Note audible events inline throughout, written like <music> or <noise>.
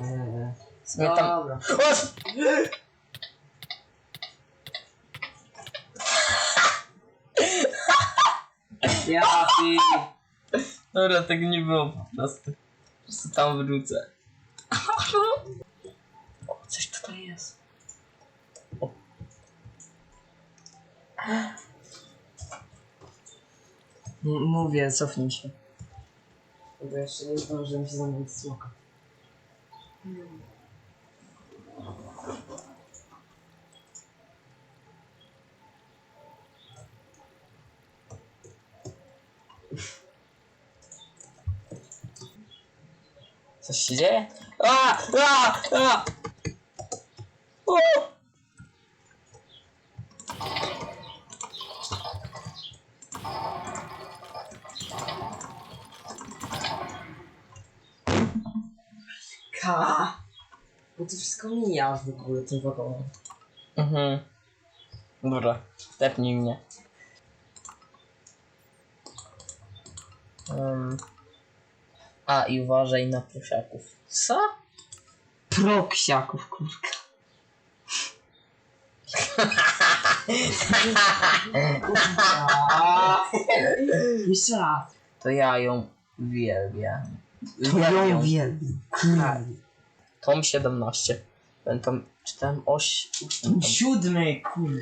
Eee, W sumie tam... Dobra. O! Ja ty. Dobra, tego nie było po prostu. Po prostu tam wrócę. O, coś tutaj jest. O. M- Mówię, cofnij się. Bo jeszcze nie zdążyłem się zamówić smoka. Coś się dzieje? A! A! A! O! Ka! Bo to wszystko mija w ogóle tym wagonem. Mhm. Dobra, tepnij mnie. Um. A i uważaj na prosiaków. Co? Proksiaków, kurka. <laughs> Jeszcze raz. To ja ją uwielbiam. To ją uwielbiam. Kurwa. Tom 17. Ten tam czytałem oś. Siódmy, kurwa.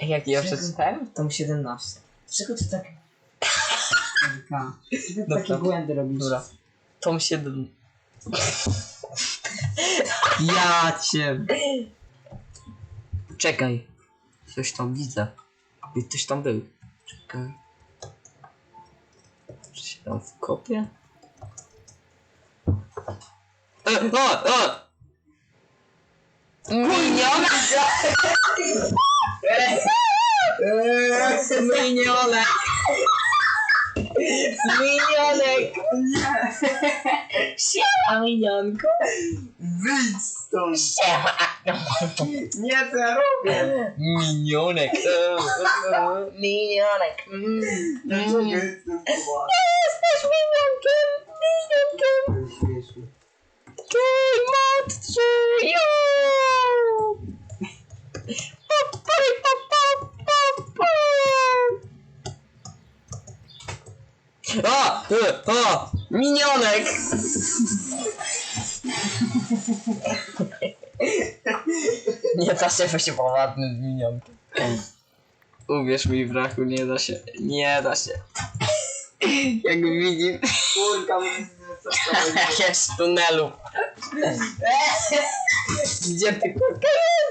Jak ja przeczytałem? Tom 17. Dlaczego ty tak... Kurka. Ty Dobra. takie błędy robisz. Dobra. Tom 7. Ja cię. Czekaj. Coś tam widzę. Ktoś tam był. Czekaj. Czy się tam wkopię? E, o, o! Minion! Minionek! Minionek! <laughs> Siema, minionku! Wyjdź stąd. Siema! Nie, co ja robię? Minionek! <laughs> Minionek! Mm. Dlaczego Mm. jestem chyba? Jesteś e, O! Minionek! Nie da się być poładnym minionkiem. Uwierz mi, brachu, nie da się. Nie da się. Jak widzim, Kurka, będzie. <laughs> jak jest w tunelu. Gdzie ty kurka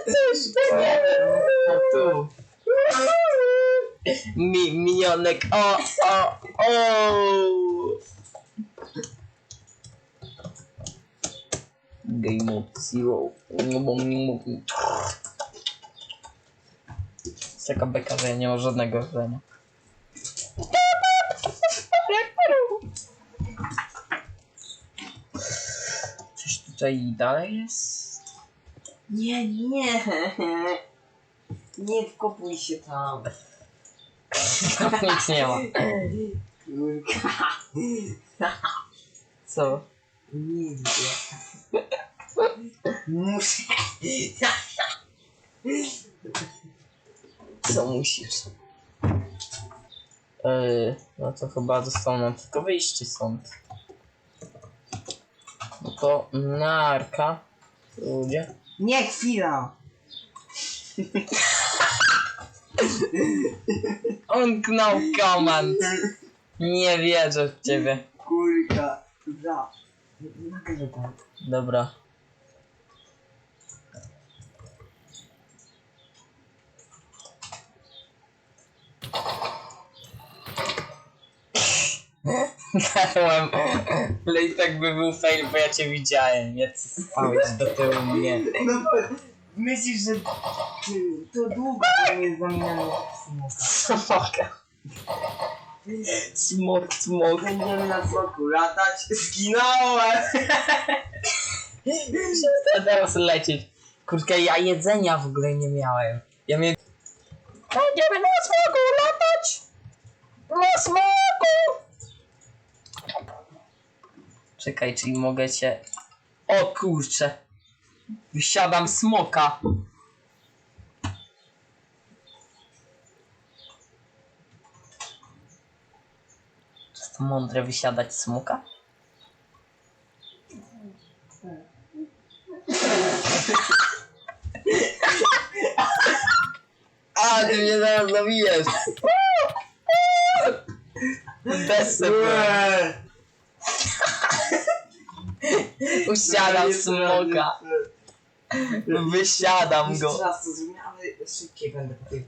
jesteś? To nie wiem. Tu. Mi, minionek. O, o, o. Game of Zero. No. Jest taka beka, że ja nie mam żadnego wrażenia. Coś tutaj dalej jest? Nie, nie. Nie wkopuj się tam. Nic nie ma. Co? Nie. Muszę. Co musisz? Yy, no to chyba zostało nam tylko wyjście stąd. No to narka. Ludzie. Nie, chwila. On knał komand. Nie wierzę w ciebie. Kurka. Dobra. Nagrę tak. Dobra. Dałem, ale i tak by był fail, bo ja cię widziałem, nie stałeś do tyłu mnie. No myślisz, że ty, to długo jest zamieniane w smoka. Smok, smok. Będziemy na smoku latać. Zginąłem. <laughs> Chcę teraz lecieć. Kurczę, ja jedzenia w ogóle nie miałem. Ja miałem... Będziemy na smoku latać! Na smoku! Czekaj, czyli mogę cię... O kurcze! Wysiadam smoka! Czy to mądre wysiadać smoka? A, ty mnie zaraz zabijesz! Bez. Usiadam smoka. Wysiadam go. Jeszcze raz to zrobię, ale będę po tej